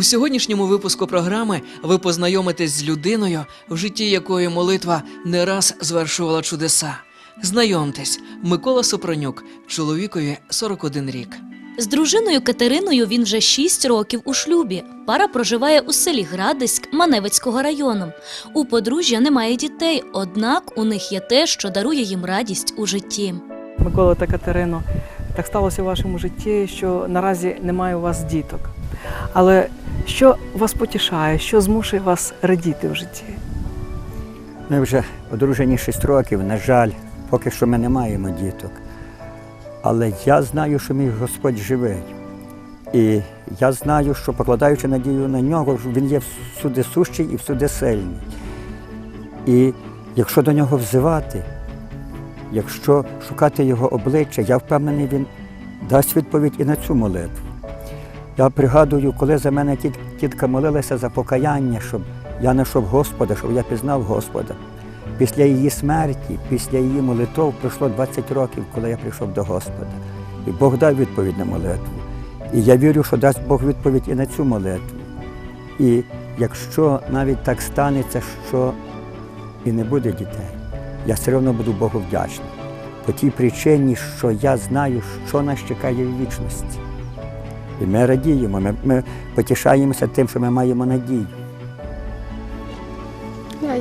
У сьогоднішньому випуску програми ви познайомитесь з людиною, в житті якої молитва не раз звершувала чудеса. Знайомтесь, Микола Сопронюк, чоловікові 41 рік. З дружиною Катериною він вже 6 років у шлюбі. Пара проживає у селі Градиськ Маневицького району. У подружжя немає дітей, однак у них є те, що дарує їм радість у житті. Микола та Катерино, так сталося в вашому житті, що наразі немає у вас діток. Але що вас потішає, що змушує вас радіти в житті? Ми вже одружені 6 років, на жаль, поки що ми не маємо діток. Але я знаю, що мій Господь живий. І я знаю, що покладаючи надію на нього, він є всюди сущий і всюди сильний. І якщо до нього взивати, якщо шукати його обличчя, я впевнений, він дасть відповідь і на цю молитву. Я пригадую, коли за мене тітка молилася за покаяння, щоб я знайшов Господа, щоб я пізнав Господа. Після її смерті, після її молитов пройшло 20 років, коли я прийшов до Господа. І Бог дав відповідь на молитву. І я вірю, що дасть Бог відповідь і на цю молитву. І якщо навіть так станеться, що і не буде дітей, я все одно буду Богу вдячний. По тій причині, що я знаю, що нас чекає в вічності. І ми радіємо, ми, ми потішаємося тим, що ми маємо надію.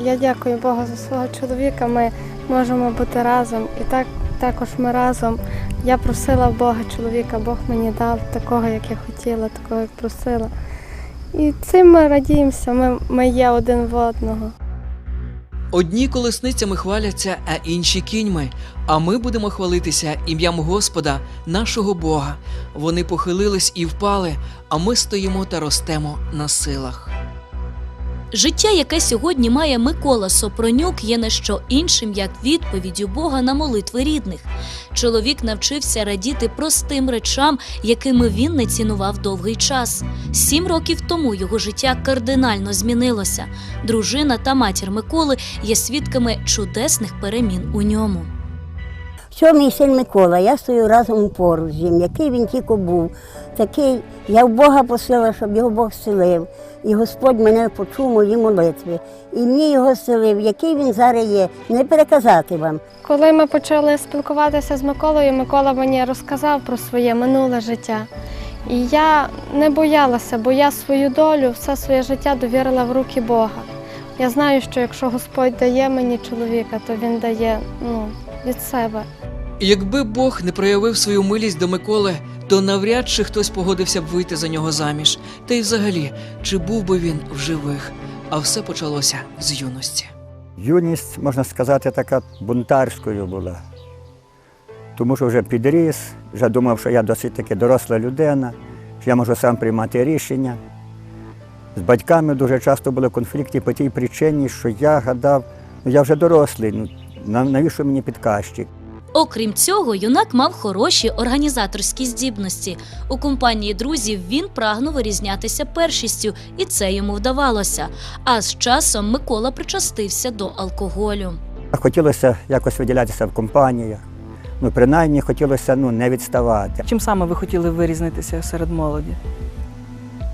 Я, дякую Богу за свого чоловіка. Ми можемо бути разом. І так також ми разом. Я просила Бога чоловіка, Бог мені дав такого, як я хотіла, такого, як просила. І цим ми радіємося, ми, ми є один в одного. Одні колесницями хваляться, а інші кіньми. А ми будемо хвалитися ім'ям Господа, нашого Бога. Вони похилились і впали, а ми стоїмо та ростемо на силах. Життя, яке сьогодні має Микола Сопронюк, є не що іншим, як відповіддю Бога на молитви рідних. Чоловік навчився радіти простим речам, якими він не цінував довгий час. Сім років тому його життя кардинально змінилося. Дружина та матір Миколи є свідками чудесних перемін у ньому. Що мій син Микола, я стою разом поруч з ним, який він тільки був. Такий, я в Бога просила, щоб його Бог зцілив. І Господь мене почув мої молитви. І мені його зцілив, який він зараз є, не переказати вам. Коли ми почали спілкуватися з Миколою, Микола мені розказав про своє минуле життя. І я не боялася, бо я свою долю, все своє життя довірила в руки Бога. Я знаю, що якщо Господь дає мені чоловіка, то він дає ну, від себе. Якби Бог не проявив свою милість до Миколи, то навряд чи хтось погодився б вийти за нього заміж. Та й взагалі, чи був би він в живих? А все почалося з юності. Юність, можна сказати, така бунтарською була. Тому що вже підріс, вже думав, що я досить таки доросла людина, що я можу сам приймати рішення. З батьками дуже часто були конфлікти по тій причині, що я гадав, ну я вже дорослий, ну навіщо мені підказчик? Окрім цього, юнак мав хороші організаторські здібності. У компанії друзів він прагнув вирізнятися першістю, і це йому вдавалося. А з часом Микола причастився до алкоголю. Хотілося якось виділятися в компаніях. Ну, принаймні хотілося ну, не відставати. Чим саме ви хотіли вирізнитися серед молоді?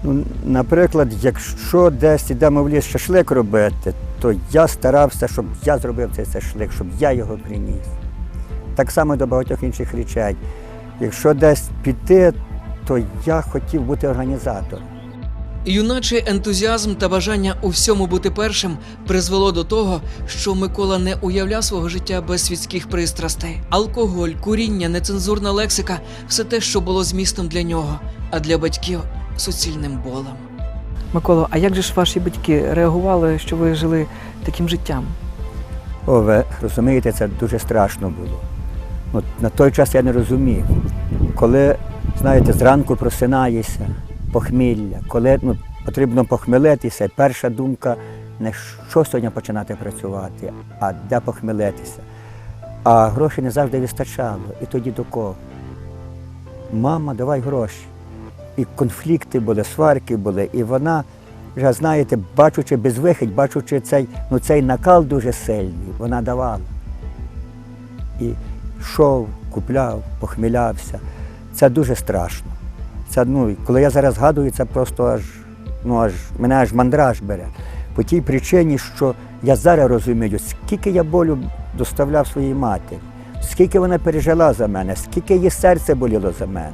Ну, наприклад, якщо десь йдемо в ліс шашлик робити, то я старався, щоб я зробив цей шашлик, щоб я його приніс. Так само до багатьох інших речей. Якщо десь піти, то я хотів бути організатором. Юначий ентузіазм та бажання у всьому бути першим призвело до того, що Микола не уявляв свого життя без світських пристрастей. Алкоголь, куріння, нецензурна лексика все те, що було змістом для нього, а для батьків суцільним болем. Миколо, а як же ж ваші батьки реагували, що ви жили таким життям? О, ви розумієте, це дуже страшно було. От на той час я не розумів. Коли, знаєте, зранку просинаєшся, похмілля, коли ну, потрібно похмелитися, перша думка не що сьогодні починати працювати, а де похмелитися. А грошей не завжди вистачало. І тоді до кого? Мама, давай гроші. І конфлікти були, сварки були, і вона вже, знаєте, бачучи безвихідь, бачучи цей, ну, цей накал дуже сильний, вона давала. І йшов, купляв, похмілявся. Це дуже страшно. Це, ну, коли я зараз згадую, це просто аж ну аж мене аж мандраж бере. По тій причині, що я зараз розумію, скільки я болю доставляв своїй матері, скільки вона пережила за мене, скільки її серце боліло за мене.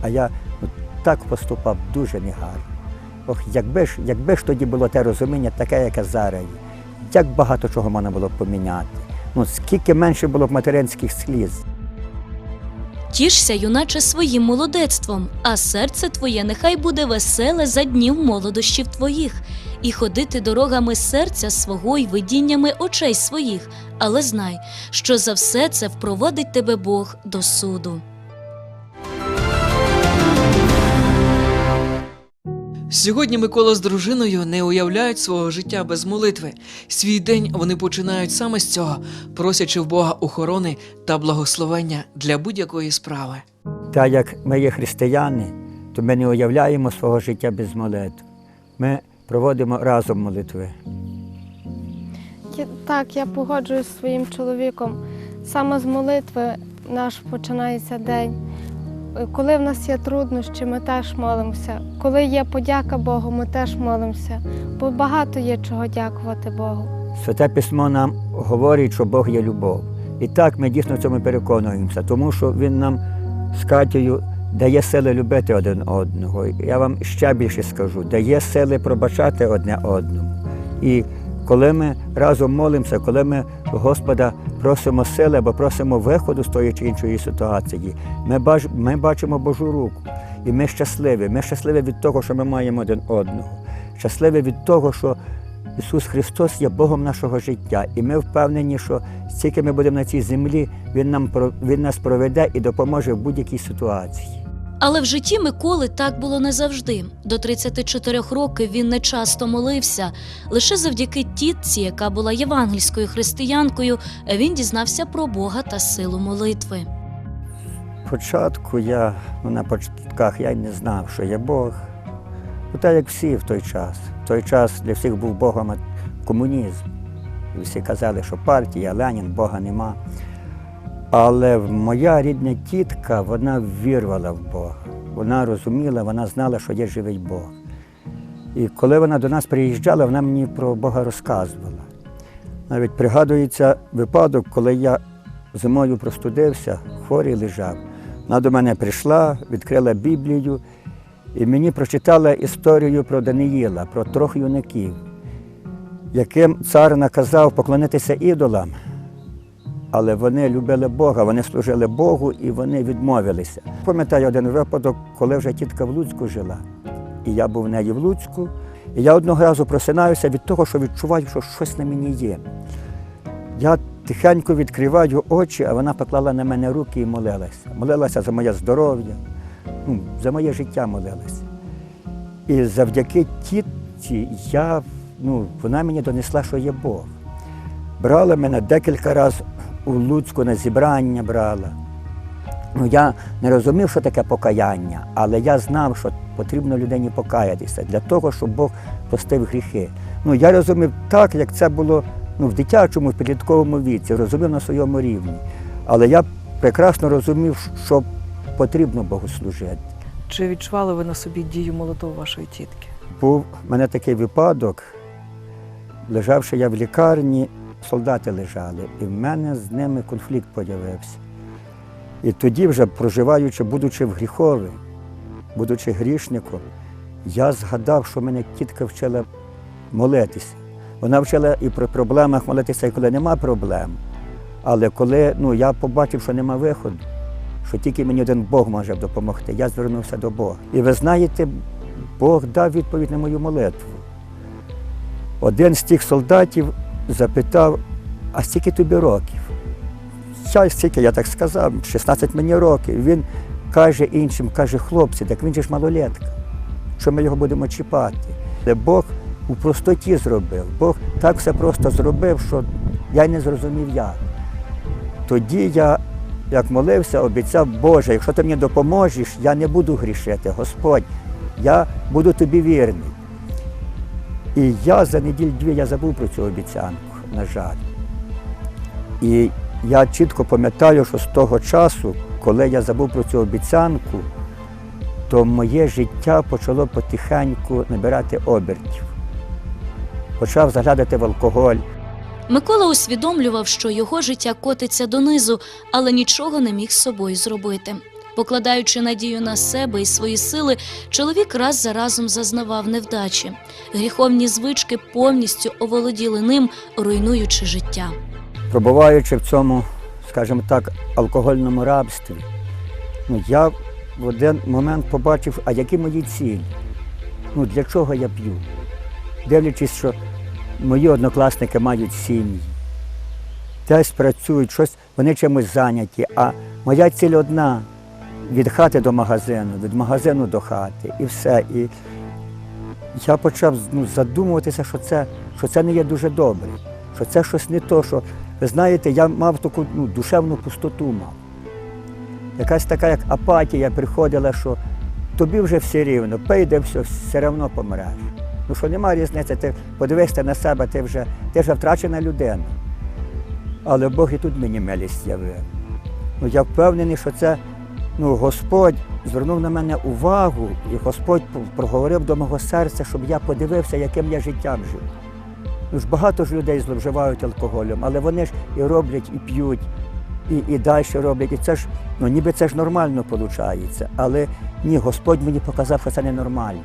А я ну, так поступав дуже негарно. Ох, якби ж, якби ж тоді було те розуміння, таке, яке зараз як багато чого можна було б поміняти. Ну, скільки менше було б материнських сліз. Тішся, юначе, своїм молодецтвом, а серце твоє нехай буде веселе за днів молодощів твоїх, і ходити дорогами серця свого й видіннями очей своїх. Але знай, що за все це впровадить тебе Бог до суду. Сьогодні Микола з дружиною не уявляють свого життя без молитви. Свій день вони починають саме з цього, просячи в Бога охорони та благословення для будь-якої справи. Так як ми є християни, то ми не уявляємо свого життя без молитв. Ми проводимо разом молитви. Так, я погоджуюсь зі своїм чоловіком. Саме з молитви наш починається день. Коли в нас є труднощі, ми теж молимося. Коли є подяка Богу, ми теж молимося. Бо багато є чого дякувати Богу. Святе письмо нам говорить, що Бог є любов. І так ми дійсно цьому переконуємося, тому що Він нам з Катєю дає сили любити один одного. Я вам ще більше скажу, дає сили пробачати одне одному. І коли ми разом молимося, коли ми Господа просимо сили або просимо виходу з тої чи іншої ситуації, ми, бач, ми бачимо Божу руку. І ми щасливі. Ми щасливі від того, що ми маємо один одного. Щасливі від того, що Ісус Христос є Богом нашого життя, і ми впевнені, що стільки ми будемо на цій землі, Він, нам, він нас проведе і допоможе в будь-якій ситуації. Але в житті Миколи так було не завжди. До 34 років він не часто молився. Лише завдяки тітці, яка була євангельською християнкою, він дізнався про Бога та силу молитви. Спочатку я, ну на початках я не знав, що є Бог. Ну, так як всі в той час. В той час для всіх був Богом комунізм. І всі казали, що партія, Ленін, Бога нема. Але моя рідна тітка, вона вірвала в Бога. Вона розуміла, вона знала, що є живий Бог. І коли вона до нас приїжджала, вона мені про Бога розказувала. Навіть пригадується випадок, коли я зимою простудився, хворий лежав. Вона до мене прийшла, відкрила Біблію і мені прочитала історію про Даниїла, про трьох юнаків, яким цар наказав поклонитися ідолам, але вони любили Бога, вони служили Богу і вони відмовилися. Пам'ятаю один випадок, коли вже тітка в Луцьку жила, і я був в неї в Луцьку, і я одного разу просинаюся від того, що відчуваю, що щось на мені є. Я тихенько відкриваю очі, а вона поклала на мене руки і молилася. Молилася за моє здоров'я, ну, за моє життя молилася. І завдяки тітці я, ну, вона мені донесла, що є Бог. Брала мене декілька разів у Луцьку на зібрання брала. Ну, я не розумів, що таке покаяння, але я знав, що потрібно людині покаятися для того, щоб Бог простив гріхи. Ну, я розумів так, як це було ну, в дитячому, в підлітковому віці, розумів на своєму рівні. Але я прекрасно розумів, що потрібно Богу служити. Чи відчували ви на собі дію молитов вашої тітки? Був у мене такий випадок, лежавши я в лікарні, солдати лежали, і в мене з ними конфлікт з'явився. І тоді, вже проживаючи, будучи в гріхові, будучи грішником, я згадав, що мене тітка вчила молитися. Вона вчила і при проблемах молитися, і коли нема проблем. Але коли ну, я побачив, що нема виходу, що тільки мені один Бог може допомогти, я звернувся до Бога. І ви знаєте, Бог дав відповідь на мою молитву. Один з тих солдатів запитав, а скільки тобі років? Я скільки, я так сказав, 16 мені років. Він каже іншим, каже, хлопці, так він же ж малолетка. Що ми його будемо чіпати? Але Бог у простоті зробив. Бог так все просто зробив, що я не зрозумів як. Тоді я, як молився, обіцяв, Боже, якщо ти мені допоможеш, я не буду грішити, Господь, я буду тобі вірний. І я за неділю-дві я забув про цю обіцянку, на жаль. І я чітко пам'ятаю, що з того часу, коли я забув про цю обіцянку, то моє життя почало потихеньку набирати обертів. Почав заглядати в алкоголь. Микола усвідомлював, що його життя котиться донизу, але нічого не міг з собою зробити. Покладаючи надію на себе і свої сили, чоловік раз за разом зазнавав невдачі. Гріховні звички повністю оволоділи ним, руйнуючи життя. пробуваючи в цьому, скажімо так, алкогольному рабстві, ну, я в один момент побачив, а які мої цілі? Ну, для чого я п'ю? Дивлячись, що мої однокласники мають сім'ї, десь працюють, щось, вони чимось зайняті, а моя ціль одна від хати до магазину, від магазину до хати, і все. І я почав ну, задумуватися, що це, що це не є дуже добре, що це щось не то, що ви знаєте, я мав таку ну, душевну пустоту мав. Якась така, як апатія приходила, що тобі вже все рівно, пийде все, все одно помреш. Ну що немає різниці, ти подивишся на себе, ти вже, ти вже втрачена людина. Але Бог і тут мені милість явив. Ну, я впевнений, що це ну, Господь звернув на мене увагу, і Господь проговорив до мого серця, щоб я подивився, яким я життям жив. Ну ж багато ж людей зловживають алкоголем, але вони ж і роблять, і п'ють, і, і далі роблять. І це ж, ну ніби це ж нормально виходить. Але ні, Господь мені показав, що це ненормально.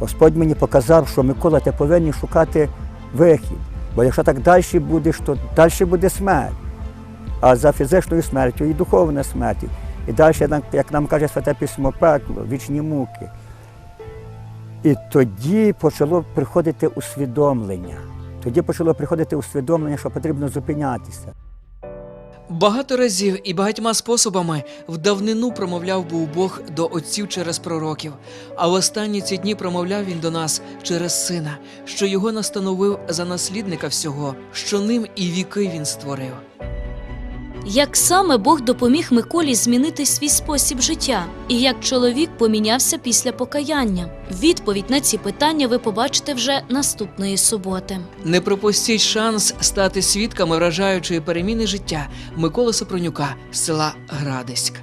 Господь мені показав, що Микола, ти повинен шукати вихід. Бо якщо так далі будеш, то далі буде смерть. А за фізичною смертю і духовна смерть. І далі, як нам каже Святе Письмо, пекло, вічні муки. І тоді почало приходити усвідомлення. Тоді почало приходити усвідомлення, що потрібно зупинятися. Багато разів і багатьма способами в давнину промовляв був Бог до отців через пророків, а в останні ці дні промовляв він до нас через сина, що його настановив за наслідника всього, що ним і віки він створив. Як саме Бог допоміг Миколі змінити свій спосіб життя, і як чоловік помінявся після покаяння? Відповідь на ці питання ви побачите вже наступної суботи. Не пропустіть шанс стати свідками вражаючої переміни життя Миколи Сопронюка з села Градиськ.